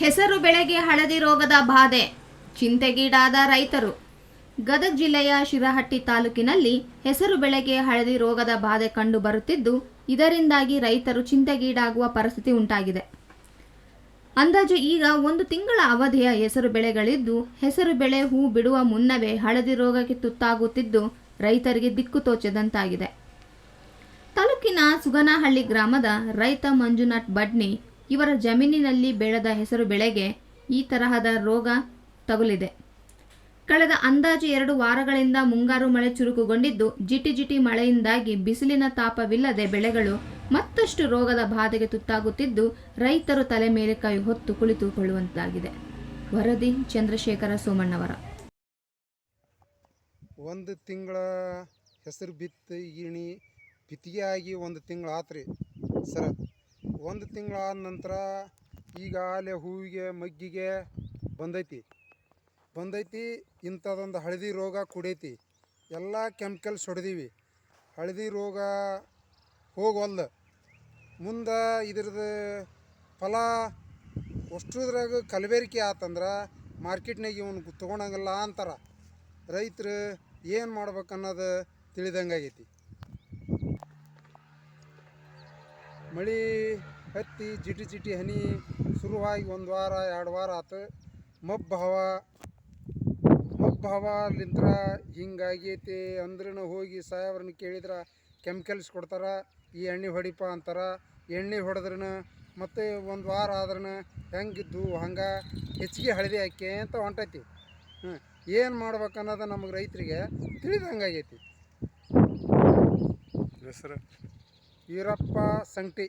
ಹೆಸರು ಬೆಳೆಗೆ ಹಳದಿ ರೋಗದ ಬಾಧೆ, ಚಿಂತೆಗೀಡಾದ ರೈತರು. ಗದಗ ಜಿಲ್ಲೆಯ ಶಿರಹಟ್ಟಿ ತಾಲೂಕಿನಲ್ಲಿ ಹೆಸರು ಬೆಳೆಗೆ ಹಳದಿ ರೋಗದ ಬಾಧೆ ಕಂಡು ಬರುತ್ತಿದ್ದು, ಇದರಿಂದಾಗಿ ರೈತರು ಚಿಂತೆಗೀಡಾಗುವ ಪರಿಸ್ಥಿತಿ ಉಂಟಾಗಿದೆ. ಅಂದಾಜು ಈಗ ಒಂದು ತಿಂಗಳ ಅವಧಿಯ ಹೆಸರು ಬೆಳೆಗಳಿದ್ದು, ಹೆಸರು ಬೆಳೆ ಹೂ ಬಿಡುವ ಮುನ್ನವೇ ಹಳದಿ ರೋಗಕ್ಕೆ ತುತ್ತಾಗುತ್ತಿದ್ದು, ರೈತರಿಗೆ ದಿಕ್ಕು ತೋಚದಂತಾಗಿದೆ. ತಾಲೂಕಿನ ಸುಗನಹಳ್ಳಿ ಗ್ರಾಮದ ರೈತ ಮಂಜುನಾಥ್ ಬಡ್ನಿ ಇವರ ಜಮೀನಿನಲ್ಲಿ ಬೆಳೆದ ಹೆಸರು ಬೆಳೆಗೆ ಈ ತರಹದ ರೋಗ ತಗುಲಿದೆ. ಕಳೆದ ಅಂದಾಜು ಎರಡು ವಾರಗಳಿಂದ ಮುಂಗಾರು ಮಳೆ ಚುರುಕುಗೊಂಡಿದ್ದು ಜಿಟಿ ಜಿಟಿ ಮಳೆಯಿಂದಾಗಿ ಬಿಸಿಲಿನ ತಾಪವಿಲ್ಲದೆ ಬೆಳೆಗಳು ಮತ್ತಷ್ಟು ರೋಗದ ಬಾಧೆಗೆ ತುತ್ತಾಗುತ್ತಿದ್ದು ರೈತರು ತಲೆ ಮೇಲೆ ಕೈ ಹೊತ್ತು ಕುಳಿತುಕೊಳ್ಳುವಂತಾಗಿದೆ. ವರದಿ ಚಂದ್ರಶೇಖರ ಸೋಮಣ್ಣವರ. ಒಂದು ತಿಂಗಳ ಹೆಸರು ಬಿತ್ತು ಇಣಿ ಬಿತ್ತಿಗೆ ಆಗಿ ಒಂದು ತಿಂಗಳು ಆತ್ರಿ ಸರ. ಒಂದು ತಿಂಗಳಾದ ನಂತರ ಈಗಾಗಲೇ ಹೂವಿಗೆ, ಮಗ್ಗಿಗೆ ಬಂದೈತಿ. ಬಂದೈತಿ ಇಂಥದ್ದೊಂದು ಹಳದಿ ರೋಗ ಕುಡೈತಿ. ಎಲ್ಲ ಕೆಮಿಕಲ್ಸ್ ಹೊಡೆದೀವಿ. ಹಳದಿ ರೋಗ ಹೋಗವಲ್ದು. ಮುಂದೆ ಇದ್ರದ್ದು ಫಲ ಅಷ್ಟುದ್ರಾಗ ಕಲಬೆರಿಕೆ ಆತಂದ್ರೆ ಮಾರ್ಕೆಟ್ನಾಗ ಇವನು ತೊಗೊಳಂಗಿಲ್ಲ ಅಂತಾರೆ. ರೈತರು ಏನು ಮಾಡ್ಬೇಕನ್ನೋದು ತಿಳಿದಂಗೆ ಆಗೈತಿ ಮಳೆ ಹತ್ತಿ, ಜಿಟಿ ಜಿಟಿ ಹನಿ ಶುರುವಾಗಿ ಒಂದು ವಾರ, ಎರಡು ವಾರ ಆತು. ಮಬ್ಬು ಹವಾ, ಮಬ್ಬು ಹವಾಲಿಂತ್ರ ಹಿಂಗಾಗೈತಿ ಅಂದ್ರೂ ಹೋಗಿ ಸಾಯವ್ರನ್ನ ಕೇಳಿದ್ರೆ, ಕೆಮಿಕಲ್ಸ್ ಕೊಡ್ತಾರೆ, ಈ ಎಣ್ಣೆ ಹೊಡಿಪ ಅಂತಾರೆ. ಎಣ್ಣೆ ಹೊಡೆದ್ರೂ ಮತ್ತೆ ಒಂದು ವಾರ ಆದ್ರೂ ಹೆಂಗಿದ್ದು ಹಂಗೆ ಹೆಚ್ಚಿಗೆ ಹಳದಿ ಹಾಕಿ ಅಂತ ಹೊಂಟೈತಿ. ಹ್ಞೂ ಏನು ಮಾಡ್ಬೇಕು ಅನ್ನೋದು ನಮಗೆ ರೈತರಿಗೆ ತಿಳಿದಂಗೆ ಆಗೈತಿ. ಹೆಸರು? ಈರಪ್ಪ ಸಂಗಟಿ